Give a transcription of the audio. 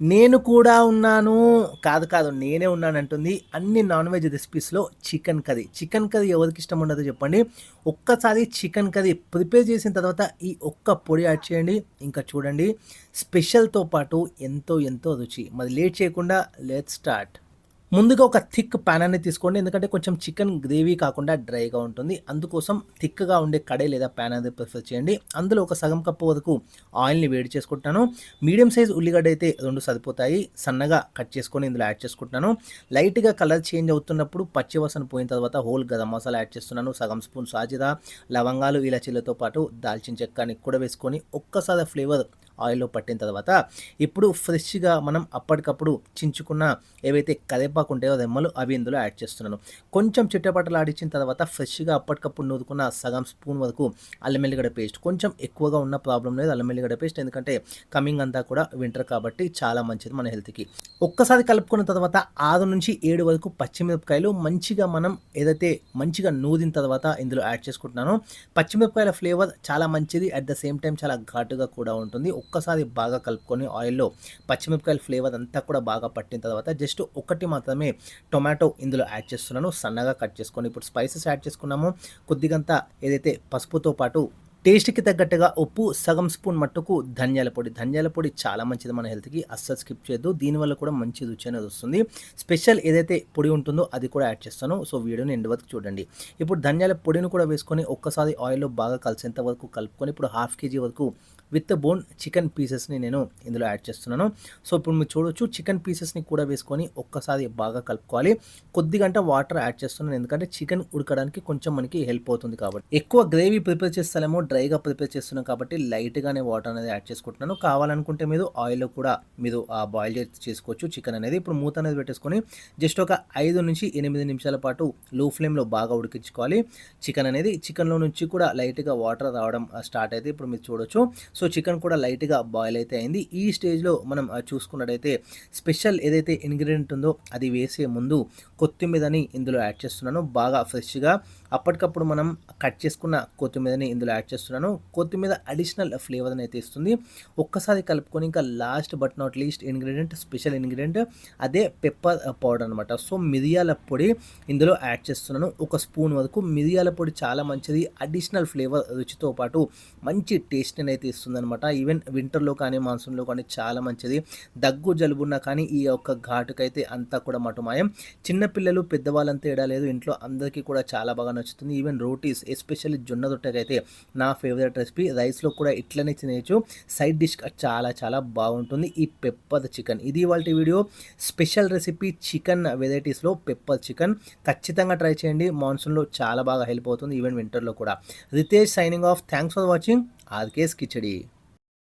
నేను కూడా ఉన్నాను. కాదు కాదు నేనే ఉన్నాను అంటుంది అన్ని నాన్ వెజ్ రెసిపీస్లో చికెన్ కర్రీ చికెన్ కర్రీ ఎవరికి ఇష్టం ఉండదు చెప్పండి. ఒక్కసారి చికెన్ కర్రీ ప్రిపేర్ చేసిన తర్వాత ఈ ఒక్క పొడి యాడ్ చేయండి. ఇంకా చూడండి. స్పెషల్తో పాటు ఎంతో ఎంతో రుచి. మరి లేట్ చేయకుండా లెట్ స్టార్ట్ ముందుగా ఒక థిక్ ప్యాన్ అనేది తీసుకోండి. ఎందుకంటే కొంచెం చికెన్ గ్రేవీ కాకుండా డ్రైగా ఉంటుంది. అందుకోసం థిక్గా ఉండే కడే లేదా ప్యాన్ అనేది ప్రిఫర్ చేయండి. అందులో ఒక సగం కప్పు వరకు ఆయిల్ని వేడి చేసుకుంటాను మీడియం సైజ్ ఉల్లిగడ్డ అయితే రెండు సరిపోతాయి. సన్నగా కట్ చేసుకొని ఇందులో యాడ్ చేసుకుంటున్నాను. లైట్గా కలర్ చేంజ్ అవుతున్నప్పుడు పచ్చివాసన పోయిన తర్వాత హోల్ గరం మసాలా యాడ్ చేస్తున్నాను. సగం స్పూన్ సాజిరా లవంగాలు ఇలాచీలతో పాటు దాల్చిన చెక్కని కూడా వేసుకొని ఒక్కసారి ఫ్లేవర్ ఆయిల్లో పట్టిన తర్వాత ఇప్పుడు ఫ్రెష్గా మనం అప్పటికప్పుడు చించుకున్న ఏవైతే కరివేపాకు ఉంటాయో రెమ్మలు అవి ఇందులో యాడ్ చేస్తున్నాను. కొంచెం చిట్టపట్టలు ఆడించిన తర్వాత ఫ్రెష్గా అప్పటికప్పుడు నూరుకున్న సగం స్పూన్ వరకు అల్లం వెల్లిగడ్డ పేస్ట్. కొంచెం ఎక్కువగా ఉన్న ప్రాబ్లం లేదు అల్లం వెల్లిగడ్డ పేస్ట్ ఎందుకంటే కమింగ్ అంతా కూడా వింటర్ కాబట్టి చాలా మంచిది మన హెల్త్కి. ఒక్కసారి కలుపుకున్న తర్వాత ఆరు నుంచి ఏడు వరకు పచ్చిమిరపకాయలు మంచిగా మనం ఏదైతే మంచిగా నూరిన తర్వాత ఇందులో యాడ్ చేసుకుంటున్నాను పచ్చిమిరపకాయల ఫ్లేవర్ చాలా మంచిది అట్ ద సేమ్ టైం చాలా ఘాటుగా కూడా ఉంటుంది. ఒక్కసారి బాగా కలుపుకొని ఆయిల్లో పచ్చిమిరపకాయల ఫ్లేవర్ అంతా కూడా బాగా పట్టిన తర్వాత జస్ట్ ఒకటి మాత్రమే టొమాటో ఇందులో యాడ్ చేస్తున్నాను. సన్నగా కట్ చేసుకొని ఇప్పుడు స్పైసెస్ యాడ్ చేసుకున్నాము. కొద్దిగంత ఏదైతే పసుపుతో పాటు టేస్ట్కి తగ్గట్టుగా ఉప్పు సగం స్పూన్ మట్టుకు ధనియాల పొడి. ధనియాల పొడి చాలా మంచిది మన హెల్త్కి. అస్సలు స్కిప్ చేయొద్దు. దీనివల్ల కూడా మంచి రుచి అనేది వస్తుంది. స్పెషల్ ఏదైతే పొడి ఉంటుందో అది కూడా యాడ్ చేస్తాను. సో వీడియోని ఎండ్ వరకు చూడండి. ఇప్పుడు ధనియాల పొడిని కూడా వేసుకొని ఒక్కసారి ఆయిల్లో బాగా కలిసేంత వరకు కలుపుకొని ఇప్పుడు హాఫ్ కేజీ వరకు విత్ బోన్ చికెన్ పీసెస్ని నేను ఇందులో యాడ్ చేస్తున్నాను. సో ఇప్పుడు మీరు చూడొచ్చు చికెన్ పీసెస్ని కూడా వేసుకొని ఒక్కసారి బాగా కలుపుకోవాలి. కొద్ది గంట వాటర్ యాడ్ చేస్తున్నాను. ఎందుకంటే చికెన్ ఉడకడానికి కొంచెం మనకి హెల్ప్ అవుతుంది కాబట్టి. ఎక్కువ గ్రేవీ ప్రిపేర్ చేస్తామో డ్రైగా ప్రిపేర్ చేస్తున్నాం కాబట్టి లైట్గానే వాటర్ అనేది యాడ్ చేసుకుంటున్నాను. కావాలనుకుంటే మీరు ఆయిల్లో కూడా మీరు బాయిల్ చేసుకోవచ్చు. చికెన్ అనేది ఇప్పుడు మూత అనేది పెట్టేసుకొని జస్ట్ ఒక ఐదు నుంచి ఎనిమిది నిమిషాల పాటు లో ఫ్లేమ్లో బాగా ఉడికించుకోవాలి. చికెన్ అనేది చికెన్లో నుంచి కూడా లైట్గా వాటర్ రావడం స్టార్ట్ అయితే ఇప్పుడు మీరు చూడొచ్చు. సో చికెన్ కూడా లైట్గా బాయిల్ అయితే అయింది. ఈ స్టేజ్లో మనం చూసుకున్నట్టయితే స్పెషల్ ఏదైతే ఇంగ్రీడియంట్ ఉందో అది వేసే ముందు కొత్తిమీరని ఇందులో యాడ్ చేస్తున్నాను. బాగా ఫ్రెష్గా. అప్పటికప్పుడు మనం కట్ చేసుకున్న కొత్తిమీరని ఇందులో యాడ్ చేస్తున్నాను కొత్తిమీర అడిషనల్ ఫ్లేవర్ అయితే ఇస్తుంది. ఒక్కసారి కలుపుకొని ఇంకా last but not least ingredient special ingredient అదే పెప్పర్ పౌడర్ అనమాట సో మిరియాల పొడి ఇందులో యాడ్ చేస్తున్నాను. ఒక స్పూన్ వరకు మిరియాల పొడి చాలా మంచిది. అడిషనల్ ఫ్లేవర్ రుచితో పాటు మంచి టేస్ట్ని అయితే ఇస్తుంది అనమాట ఈవెన్ వింటర్లో కానీ మాన్సూన్లో కానీ చాలా మంచిది. దగ్గు జలుబున్నా కానీ ఈ యొక్క ఘాటుకైతే అంతా కూడా మటుమాయం. చిన్నపిల్లలు పెద్దవాళ్ళంతా తేడా లేదు. ఇంట్లో అందరికీ కూడా చాలా బాగా నచ్చుతుంది. ఈవెన్ రోటీస్ ఎస్పెషల్లీ జొన్న రొట్టెకైతే నా నా ఫేవరెట్ రెసిపీ రైస్లో కూడా ఇట్లనే తినేయచ్చు. సైడ్ డిష్ చాలా చాలా బాగుంటుంది. ఈ పెప్పర్ చికెన్ ఇది వాళ్ళ వీడియో స్పెషల్ రెసిపీ చికెన్ వెరైటీస్లో పెప్పర్ చికెన్ ఖచ్చితంగా ట్రై చేయండి. మాన్సూన్లో చాలా బాగా హెల్ప్ అవుతుంది. ఈవెన్ వింటర్లో కూడా. Ritesh signing off thanks for watching RK's Khichdi